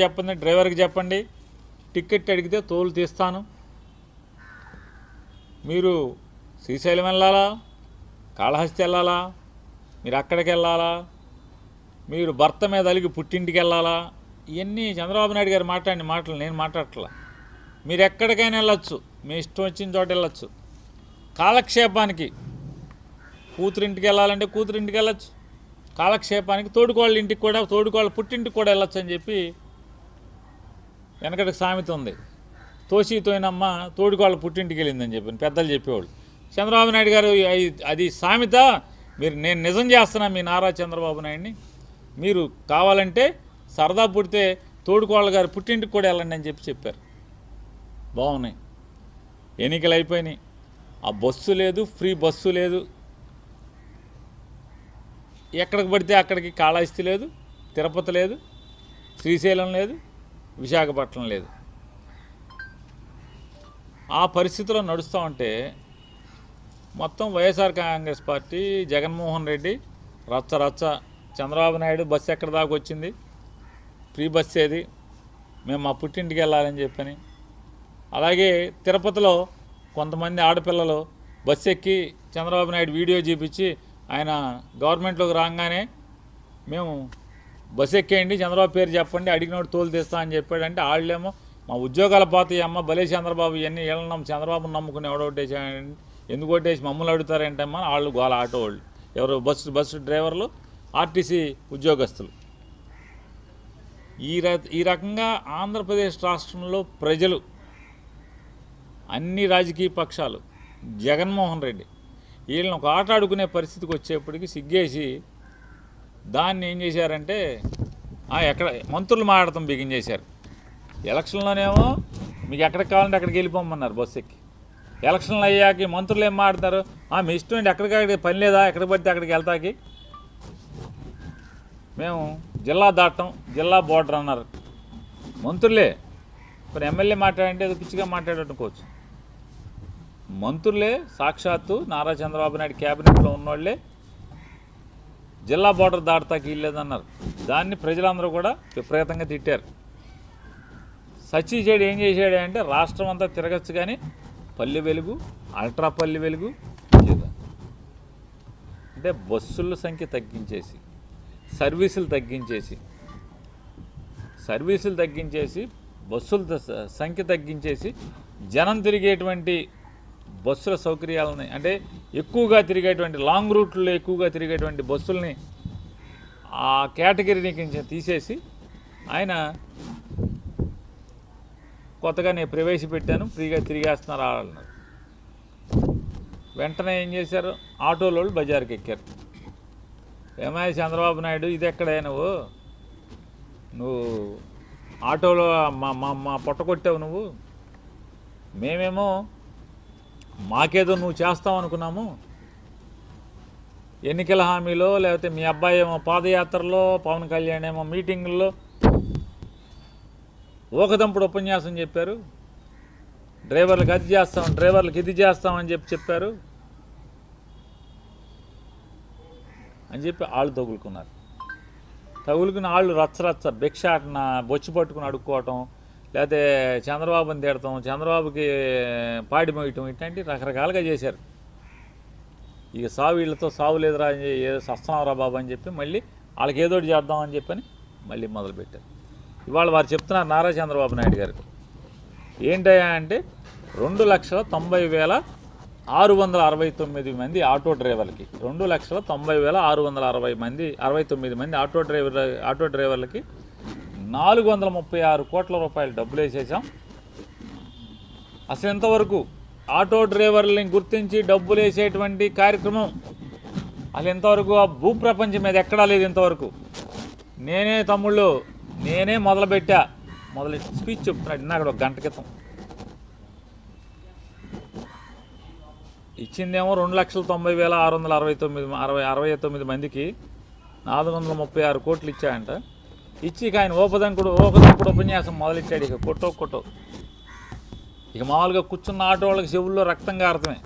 చెప్పండి డ్రైవర్కి చెప్పండి. టికెట్ అడిగితే తోలు తీస్తాను. మీరు శ్రీశైలం వెళ్ళాలా? కాళహస్తి వెళ్ళాలా? మీరు అక్కడికి వెళ్ళాలా? మీరు భర్త మీద అలిగి పుట్టింటికి వెళ్ళాలా? ఇవన్నీ చంద్రబాబు నాయుడు గారు మాట్లాడిన మాటలు నేను మాట్లాడట్లా. మీరు ఎక్కడికైనా వెళ్ళొచ్చు. మీ ఇష్టం వచ్చిన చోట వెళ్ళొచ్చు. కాలక్షేపానికి కూతురింటికి వెళ్ళాలంటే కూతురింటికి వెళ్ళచ్చు. కాలక్షేపానికి తోడుకోళ్ళ ఇంటికి కూడా తోడుకోళ్ళ పుట్టింటికి కూడా వెళ్ళచ్చు అని చెప్పి వెనకటికి సామెత ఉంది. తోసి తోయినమ్మ తోడుకోళ్ళ పుట్టింటికి వెళ్ళిందని చెప్పి పెద్దలు చెప్పేవాళ్ళు. చంద్రబాబు నాయుడు గారు అది సామెత. మీరు నేను నిజం చేస్తున్నా మీ నారా చంద్రబాబు నాయుడిని. మీరు కావాలంటే సరదా పుడితే తోడుకోళ్ళ గారు పుట్టింటికి కూడా వెళ్ళండి అని చెప్పి చెప్పారు. బాగున్నాయి. ఎన్నికలు అయిపోయినాయి. ఆ బస్సు లేదు ఫ్రీ బస్సు లేదు. ఎక్కడికి పడితే అక్కడికి కాళహస్తి లేదు తిరుపతి లేదు శ్రీశైలం లేదు. విశాఖపట్నం లేదు. ఆ పరిస్థితిలో నడుస్తూ ఉంటే మొత్తం YSR Congress Party Jaganmohan Reddy రచ్చ రచ్చ చంద్రబాబు నాయుడు బస్సు ఎక్కడి దాకా వచ్చింది? ఫ్రీ బస్సు ఏది? మేము మా పుట్టింటికి వెళ్ళాలని చెప్పని. అలాగే తిరుపతిలో కొంతమంది ఆడపిల్లలు బస్సు ఎక్కి చంద్రబాబు నాయుడు వీడియో చూపించి ఆయన గవర్నమెంట్లోకి రాగానే మేము బస్ ఎక్కేయండి చంద్రబాబు పేరు చెప్పండి అడిగినోడు తోలు తీస్తా అని చెప్పాడంటే వాళ్ళేమో మా ఉద్యోగాల పోతాయి అమ్మ భలే చంద్రబాబు ఇవన్నీ వీళ్ళని చంద్రబాబు నమ్ముకుని ఎవడొట్టేసాడండి ఎందుకు ఓటేసి మమ్మల్ని అడుగుతారేంటమ్మా వాళ్ళు గోల ఆటో వాళ్ళు ఎవరు బస్సు బస్సు డ్రైవర్లు ఆర్టీసీ ఉద్యోగస్తులు. ఈ ర ఈ రకంగా ఆంధ్రప్రదేశ్ రాష్ట్రంలో ప్రజలు అన్ని రాజకీయ పక్షాలు జగన్మోహన్ రెడ్డి వీళ్ళని ఒక ఆట ఆడుకునే పరిస్థితికి వచ్చేప్పటికి సిగ్గేసి దాన్ని ఏం చేశారంటే ఎక్కడ మంత్రులు మాట్లాడటం బిగించేశారు ఎలక్షన్లోనేమో మీకు ఎక్కడికి కావాలంటే అక్కడికి వెళ్ళిపోమన్నారు బస్సు ఎక్కి. ఎలక్షన్లు అయ్యాక మంత్రులు ఏం మాట్లాడతారు? మీ ఇష్టం ఏంటి? ఎక్కడికక్కడికి పని లేదా? ఎక్కడికి పడితే అక్కడికి వెళ్తాకి? మేము జిల్లా దాటం జిల్లా బోర్డర్ అన్నారు. మంత్రులే ఇప్పుడు ఎమ్మెల్యే మాట్లాడంటే అది పిచ్చిగా మాట్లాడనుకోవచ్చు మంత్రులే సాక్షాత్తు నారా చంద్రబాబు నాయుడు క్యాబినెట్లో ఉన్నోళ్ళే జిల్లా బోర్డర్ దాటతాకి ఇల్లేదన్నారు దాన్ని ప్రజలందరూ కూడా విపరీతంగా తిట్టారు. సచి ఏం చేశాడు అంటే రాష్ట్రం అంతా తిరగచ్చు కానీ పల్లె వెలుగు అల్ట్రా పల్లె వెలుగు అంటే బస్సుల సంఖ్య తగ్గించేసి సర్వీసులు తగ్గించేసి సర్వీసులు తగ్గించేసి బస్సుల సంఖ్య తగ్గించేసి జనం తిరిగేటువంటి బస్సుల సౌకర్యాలని అంటే ఎక్కువగా తిరిగేటువంటి లాంగ్ రూట్లో ఎక్కువగా తిరిగేటువంటి బస్సుల్ని ఆ కేటగిరీని కొంచెం తీసేసి ఆయన కొత్తగా నేను ప్రవేశపెట్టాను ఫ్రీగా తిరిగేస్తున్నారు అన్నారు వెంటనే ఏం చేశారు? ఆటోలో వాళ్ళు బజార్కి ఎక్కారు. ఏమయ్య చంద్రబాబు నాయుడు ఇది ఎక్కడే నువ్వు? నువ్వు ఆటోలో మా మా మా పొట్ట కొట్టావు నువ్వు. మేమేమో మాకేదో నువ్వు చేస్తావు అనుకున్నాము. ఎన్నికల హామీలో లేకపోతే మీ అబ్బాయి ఏమో పాదయాత్రలో పవన్ కళ్యాణ్ ఏమో మీటింగుల్లో ఊకదంపుడు ఉపన్యాసం చెప్పారు. డ్రైవర్లకు అది చేస్తాం డ్రైవర్లకు ఇది చేస్తామని చెప్పి చెప్పారు. అని చెప్పి వాళ్ళు తగులుకున్నారు. తగులుకున్న వాళ్ళు రచ్చరచ్చ భిక్షాటన బొచ్చి పట్టుకుని అడుక్కోవటం లేకపోతే చంద్రబాబుని తిడతాం చంద్రబాబుకి పాడి మోయటం ఇట్లాంటి రకరకాలుగా చేశారు. ఇక సావు వీళ్ళతో సావు లేదురా అని చెప్పి, ఏదో సస్తున్నావురా బాబు అని చెప్పి మళ్ళీ వాళ్ళకి ఏదో ఒకటి చేద్దామని చెప్పని మళ్ళీ మొదలుపెట్టారు. ఇవాళ వారు చెప్తున్నారు నారా చంద్రబాబు నాయుడు గారు. ఏంటయ్యా అంటే రెండు లక్షల తొంభై వేల ఆరు వందల అరవై తొమ్మిది మంది ఆటో డ్రైవర్లకి రెండు లక్షల తొంభై వేల ఆరు వందల అరవై మంది అరవై తొమ్మిది మంది ఆటో డ్రైవర్ ఆటో డ్రైవర్లకి నాలుగు వందల ముప్పై ఆరు కోట్ల రూపాయలు డబ్బులు వేసేసాం అసలు ఇంతవరకు ఆటో డ్రైవర్లని గుర్తించి డబ్బులు వేసేటువంటి కార్యక్రమం? అసలు ఇంతవరకు ఆ భూప్రపంచం మీద ఎక్కడా లేదు ఇంతవరకు. నేనే తమ్ముళ్ళు నేనే మొదలుపెట్టా. మొదలు స్పీచ్ చెప్తున్నాడు నాకు ఒక గంట క్రితం. ఇచ్చిందేమో రెండు లక్షల తొంభై వేల ఆరు వందల అరవై తొమ్మిది అరవై అరవై తొమ్మిది మందికి నాలుగు వందల ముప్పై ఆరు కోట్లు ఇచ్చాయంట. ఇచ్చి ఇక ఆయన ఓపదంకుడు ఓపదంకుడు ఉపన్యాసం మొదలెట్టాడు ఇక కొట్టో కొట్టో. ఇక మామూలుగా కూర్చున్న ఆటో వాళ్ళకి చెవుల్లో రక్తం కారతమే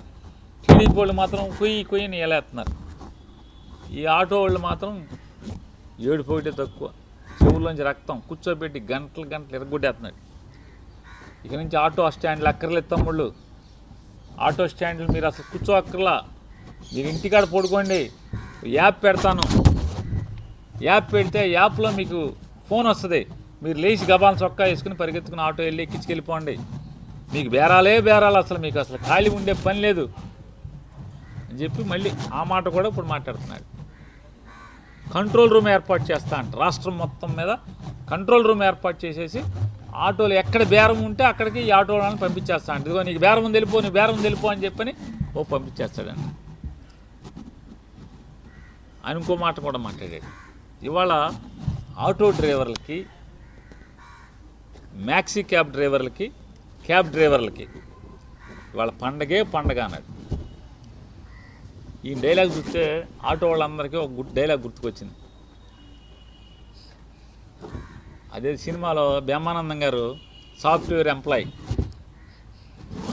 టీడీపీ వాళ్ళు మాత్రం కొయ్యి కొయ్యని ఎలేస్తున్నారు ఈ ఆటో వాళ్ళు మాత్రం ఏడు తక్కువ. చెవుల్లోంచి రక్తం కూర్చోబెట్టి గంటలు గంటలు ఎరగొట్టేస్తున్నాడు ఇక నుంచి ఆటో స్టాండ్లు అక్కర్లేదు తమ్ముళ్ళు. ఆటో స్టాండ్లు మీరు అసలు కూర్చో అక్కర్లా మీరు ఇంటికాడ పడుకోండి. యాప్ పెడతాను. యాప్ పెడితే యాప్లో మీకు ఫోన్ వస్తుంది. మీరు లేచి గబాల చొక్కా వేసుకుని పరిగెత్తుకుని ఆటో వెళ్ళి ఎక్కించుకెళ్ళిపోండి. మీకు బేరాలే బేరాలు అసలు మీకు అసలు ఖాళీ ఉండే పని లేదు. అని చెప్పి మళ్ళీ ఆ మాట కూడా ఇప్పుడు మాట్లాడుతున్నాడు కంట్రోల్ రూమ్ ఏర్పాటు చేస్తా అంట. రాష్ట్రం మొత్తం మీద కంట్రోల్ రూమ్ ఏర్పాటు చేసేసి ఆటోలు ఎక్కడ బేరం ఉంటే అక్కడికి ఈ ఆటో వాళ్ళని పంపించేస్తా అంట. ఇదిగో నీకు బేరం తెలిపో నీ బేరం తెలిపో అని చెప్పని ఓ పంపించేస్తాడంట. అనుకో ఇంకో మాట కూడా మాట్లాడాడు. ఇవాళ ఆటో డ్రైవర్లకి మ్యాక్సీ క్యాబ్ డ్రైవర్లకి క్యాబ్ డ్రైవర్లకి ఇవాళ పండగే పండగ అన్నాడు ఈ డైలాగ్ చూస్తే ఆటో వాళ్ళందరికీ ఒక గుడ్ డైలాగ్ గుర్తుకొచ్చింది. అదే సినిమాలో బ్రహ్మానందం గారు సాఫ్ట్వేర్ ఎంప్లాయ్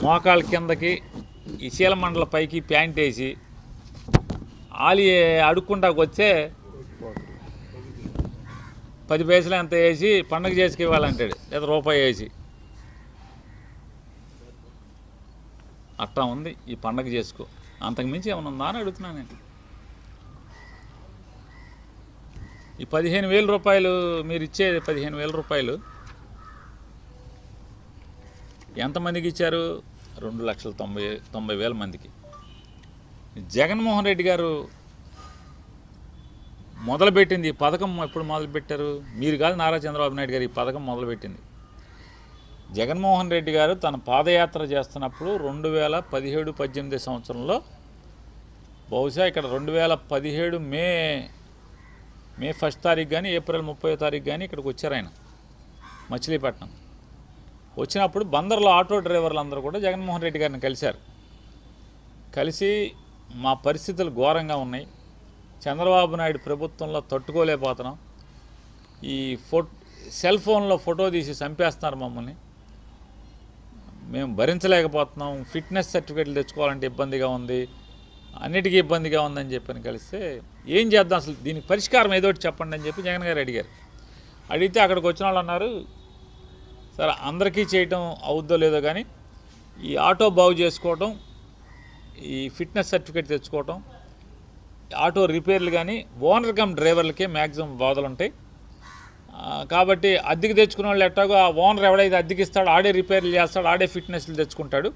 మోకాళ్ళ కిందకి ఈ శీలమండల పైకి ప్యాంట్ వేసి ఆలి అడుక్కుంటాకొచ్చే పది పైసలు ఎంత వేసి పండగ చేసుకు ఇవ్వాలంటాడు లేదా రూపాయి వేసి. అట్టా ఉంది ఈ పండగ చేసుకో. అంతకు మించి ఏమైనా ఉందా అని అడుగుతున్నాను నేను. ఈ పదిహేను వేల రూపాయలు మీరు ఇచ్చేది పదిహేను వేల రూపాయలు. ఎంతమందికి ఇచ్చారు? రెండు లక్షల తొంభై తొంభై వేల మందికి. జగన్మోహన్ రెడ్డి గారు మొదలుపెట్టింది ఈ పథకం ఎప్పుడు మొదలుపెట్టారు? మీరు కాదు నారా చంద్రబాబు నాయుడు గారు ఈ పథకం మొదలుపెట్టింది. జగన్మోహన్ రెడ్డి గారు తన పాదయాత్ర చేస్తున్నప్పుడు రెండు వేల పదిహేడు పద్దెనిమిది సంవత్సరంలో బహుశా ఇక్కడ రెండు వేల పదిహేడు మే మే ఫస్ట్ తారీఖు కానీ ఏప్రిల్ ముప్పై తారీఖు కానీ ఇక్కడికి వచ్చారు ఆయన మచిలీపట్నం. వచ్చినప్పుడు బందర్లో ఆటో డ్రైవర్లు అందరూ కూడా జగన్మోహన్ రెడ్డి గారిని కలిశారు. కలిసి మా పరిస్థితులు ఘోరంగా ఉన్నాయి. చంద్రబాబు నాయుడు ప్రభుత్వంలో తట్టుకోలేకపోతున్నాం. ఈ ఫో సెల్ ఫోన్లో ఫోటో తీసి చంపేస్తున్నారు మమ్మల్ని. మేము భరించలేకపోతున్నాం. ఫిట్నెస్ సర్టిఫికేట్లు తెచ్చుకోవాలంటే ఇబ్బందిగా ఉంది. అన్నిటికీ ఇబ్బందిగా ఉందని చెప్పని కలిస్తే ఏం చేద్దాం అసలు? దీనికి పరిష్కారం ఏదో ఒకటి చెప్పండి అని చెప్పి జగన్ గారు అడిగారు. అడిగితే అక్కడికి వచ్చిన వాళ్ళు అన్నారు సరే అందరికీ చేయటం అవుద్దో లేదో కానీ ఈ ఆటో బాగు చేసుకోవటం ఈ ఫిట్నెస్ సర్టిఫికేట్ తెచ్చుకోవటం ఆటో రిపేర్లు కానీ ఓనర్ కమ్ డ్రైవర్లకే మ్యాక్సిమం బాధలు ఉంటాయి కాబట్టి అద్దెకి తెచ్చుకున్న వాళ్ళు ఎట్టాగో ఆ ఓనర్ ఎవడైతే అద్దెకి ఇస్తాడో ఆడే రిపేర్లు చేస్తాడు ఆడే ఫిట్నెస్లు తెచ్చుకుంటాడు.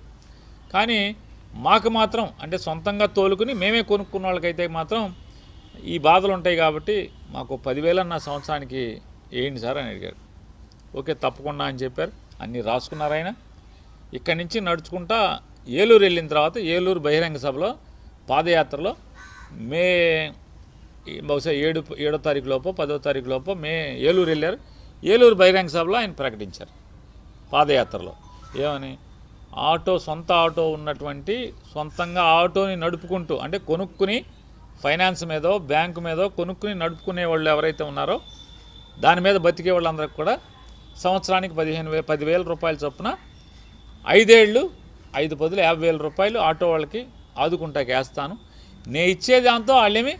కానీ మాకు మాత్రం అంటే సొంతంగా తోలుకుని మేమే కొనుక్కున్న వాళ్ళకైతే మాత్రం ఈ బాధలు ఉంటాయి కాబట్టి మాకు పదివేలన్న సంవత్సరానికి వేయండి సార్ అని అడిగాడు ఓకే తప్పకుండా అని చెప్పారు. అన్నీ రాసుకున్నారు ఆయన. ఇక్కడి నుంచి నడుచుకుంటా ఏలూరు వెళ్ళిన తర్వాత ఏలూరు బహిరంగ సభలో పాదయాత్రలో మే బహుశా ఏడు ఏడో తారీఖు లోపు పదో తారీఖు లోపు మే ఏలూరు వెళ్ళారు. ఏలూరు బహిరంగ సభలో ఆయన ప్రకటించారు పాదయాత్రలో. ఏమని? ఆటో సొంత ఆటో ఉన్నటువంటి సొంతంగా ఆటోని నడుపుకుంటూ అంటే కొనుక్కుని ఫైనాన్స్ మీదో బ్యాంకు మీదో కొనుక్కుని నడుపుకునే వాళ్ళు ఎవరైతే ఉన్నారో దాని మీద బతికే వాళ్ళందరికీ కూడా సంవత్సరానికి పదిహేను వే పదివేల రూపాయల చొప్పున ఐదేళ్ళు ఐదు పదులు యాభై వేల రూపాయలు ఆటో వాళ్ళకి ఆదుకుంటాకి వేస్తాను. నేను ఇచ్చే దాంతో వాళ్ళేమి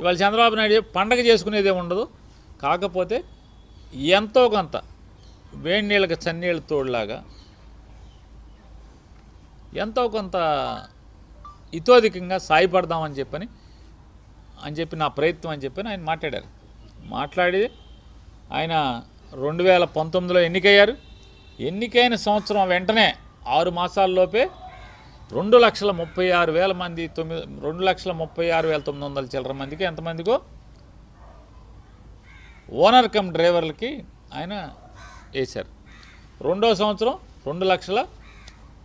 ఇవాళ చంద్రబాబు నాయుడు పండగ చేసుకునేదే ఉండదు కాకపోతే ఎంతో కొంత వేడి నీళ్ళకి చన్నీళ్ళ తోడులాగా ఎంతో కొంత ఇతోధికంగా సాయపడదామని చెప్పని అని చెప్పి నా ప్రయత్నం అని చెప్పని ఆయన మాట్లాడారు. మాట్లాడి ఆయన రెండు వేల పంతొమ్మిదిలో ఎన్నికయ్యారు. ఎన్నికైన సంవత్సరం వెంటనే ఆరు మాసాల్లోపే రెండు లక్షల ముప్పై ఆరు వేల మంది తొమ్మిది రెండు లక్షల ముప్పై ఆరు వేల తొమ్మిది వందల చిల్లర మందికి ఎంతమందికో ఓనర్ కమ్ డ్రైవర్లకి ఆయన వేశారు. రెండో సంవత్సరం రెండు లక్షల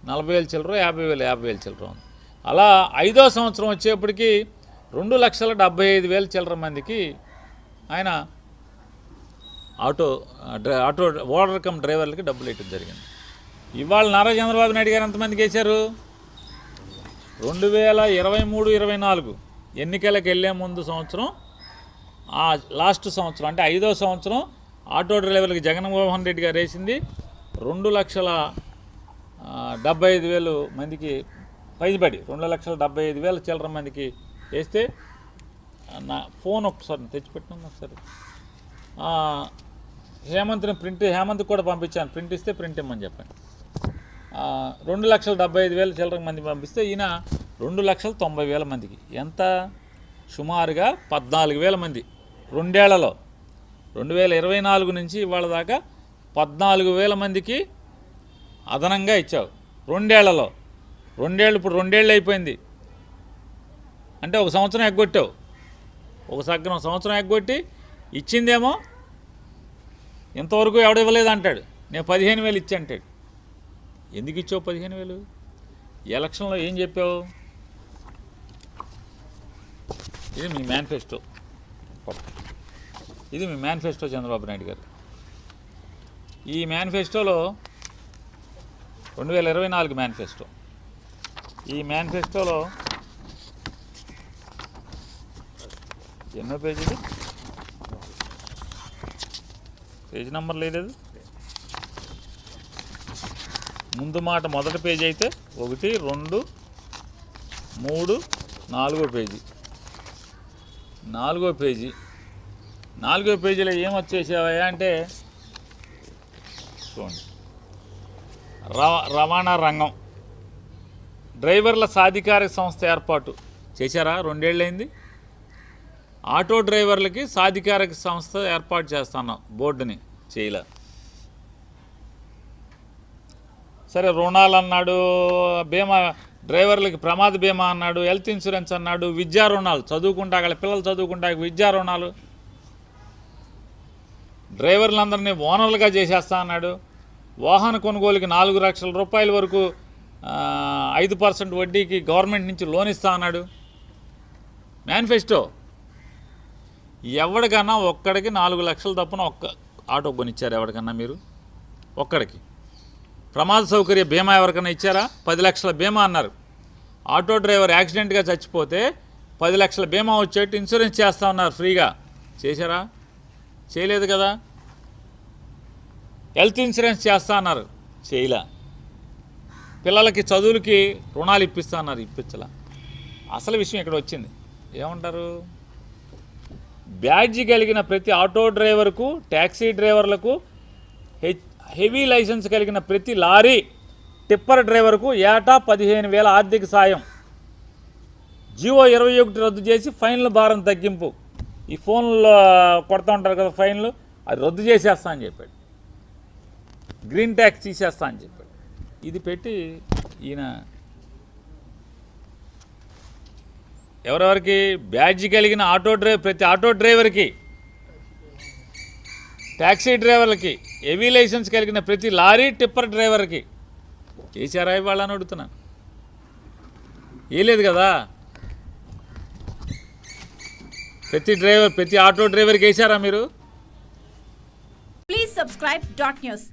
నలభై వేల చిల్లర యాభై వేల యాభై వేల చిల్లర ఉంది. అలా ఐదో సంవత్సరం వచ్చేప్పటికి రెండు లక్షల డెబ్బై ఐదు వేల చిల్లర మందికి ఆయన auto dry auto owner cum డ్రైవర్లకి డబ్బులు ఇవ్వడం జరిగింది. ఇవాళ నారా చంద్రబాబు నాయుడు గారు ఎంతమందికి వేశారు? రెండు వేల ఇరవై మూడు ఇరవై నాలుగు ఎన్నికలకు వెళ్ళే ముందు సంవత్సరం ఆ లాస్ట్ సంవత్సరం అంటే ఐదో సంవత్సరం ఆటో డ్రైవర్కి జగన్మోహన్ రెడ్డి గారు వేసింది రెండు లక్షల డెబ్బై ఐదు వేలు మందికి పైబడి రెండు లక్షల డెబ్బై ఐదు వేల చిల్లర మందికి వేస్తే నా ఫోన్ ఒకసారి తెచ్చిపెట్టినాను ఒకసారి హేమంత్ని ప్రింట్ హేమంత్ కూడా పంపించాను. ప్రింట్ ఇస్తే ప్రింట్ ఇమ్మని చెప్పండి. రెండు లక్షల డెబ్బై ఐదు వేల చిల్లర మంది పంపిస్తే ఈయన రెండు లక్షల తొంభై వేల మందికి. ఎంత? సుమారుగా పద్నాలుగు వేల మంది. రెండేళ్ళలో రెండు వేల ఇరవై నాలుగు నుంచి ఇవాళ దాకా పద్నాలుగు వేల మందికి అదనంగా ఇచ్చావు. రెండేళ్ళలో. రెండేళ్ళు ఇప్పుడు రెండేళ్ళు అయిపోయింది. అంటే ఒక సంవత్సరం ఎగ్గొట్టావు. ఒక సగ్గరం సంవత్సరం ఎగ్గొట్టి ఇచ్చిందేమో ఇంతవరకు ఎవడివ్వలేదు అంటాడు. నేను పదిహేను వేలు ఇచ్చి అంటాడు. ఎందుకు ఇచ్చావు పదిహేను వేలు? ఎలక్షన్లో ఏం చెప్పావు? ఇది మీ మేనిఫెస్టో. ఇది మీ మేనిఫెస్టో చంద్రబాబు నాయుడు గారు. ఈ మేనిఫెస్టోలో రెండు వేల ఇరవై నాలుగు మేనిఫెస్టో. ఈ మేనిఫెస్టోలో ఎన్నో పేజీలు? పేజీ నెంబర్ లేదు ముందు మాట మొదటి పేజీ అయితే ఒకటి రెండు మూడు నాలుగో పేజీ. నాలుగో పేజీ. నాలుగో పేజీలో ఏం అంటే చూడండి. రవాణా రంగం. డ్రైవర్ల సాధికారిక సంస్థ ఏర్పాటు. చేశారా? రెండేళ్ళైంది ఆటో డ్రైవర్లకి సాధికారిక సంస్థ ఏర్పాటు చేస్తున్నాం బోర్డుని చేయలే. సరే రుణాలు అన్నాడు బీమా డ్రైవర్లకి ప్రమాద బీమా అన్నాడు హెల్త్ ఇన్సూరెన్స్ అన్నాడు విద్యా రుణాలు చదువుకుంటా వాళ్ళ పిల్లలు చదువుకుంటా విద్యా రుణాలు. డ్రైవర్లందరినీ ఓనర్లుగా చేసేస్తా అన్నాడు. వాహన కొనుగోలుకి నాలుగు లక్షల రూపాయల వరకు ఐదు పర్సెంట్ వడ్డీకి గవర్నమెంట్ నుంచి లోన్ ఇస్తా అన్నాడు. మేనిఫెస్టో. ఎవడికన్నా ఒక్కడికి నాలుగు లక్షలు తప్పున ఒక్క ఆటో కొనిచ్చారు ఎవరికన్నా మీరు? ఒక్కడికి. ప్రమాద సౌకర్య బీమా ఎవరికైనా ఇచ్చారా? పది లక్షల బీమా అన్నారు. ఆటో డ్రైవర్ యాక్సిడెంట్గా చచ్చిపోతే పది లక్షల బీమా వచ్చేట్టు ఇన్సూరెన్స్ చేస్తా ఉన్నారు ఫ్రీగా. చేశారా? చేయలేదు కదా? హెల్త్ ఇన్సూరెన్స్ చేస్తా అన్నారు. చేయలే. పిల్లలకి చదువులకి రుణాలు ఇప్పిస్తా అన్నారు ఇప్పించలా. అసలు విషయం ఇక్కడ వచ్చింది. ఏమంటారు? బ్యాడ్జీ కలిగిన ప్రతి ఆటో డ్రైవర్కు ట్యాక్సీ డ్రైవర్లకు హెచ్ హెవీ లైసెన్స్ కలిగిన ప్రతి లారీ టిప్పర్ డ్రైవర్కు ఏటా పదిహేను వేల ఆర్థిక సాయం. జియో ఇరవై ఒకటి రద్దు చేసి ఫైన్ల భారం తగ్గింపు. ఈ ఫోన్లో కొడతా ఉంటారు కదా ఫైన్లు అది రద్దు చేసేస్తా అని చెప్పాడు. గ్రీన్ ట్యాక్స్ తీసేస్తా అని చెప్పాడు. ఇది పెట్టి ఈయన ఎవరెవరికి బ్యాడ్జ్ కలిగిన ఆటో డ్రైవర్ ప్రతి ఆటో డ్రైవర్కి ట్యాక్సీ డ్రైవర్లకి హెవీ లైసెన్స్ కలిగిన ప్రతి లారీ టిప్పర్ డ్రైవర్కి. చేశారా ఇవాళ అని అడుగుతున్నాను వేయలేదు కదా? ప్రతి డ్రైవర్ ప్రతి ఆటో డ్రైవర్కి వేసారా మీరు? Please subscribe dot news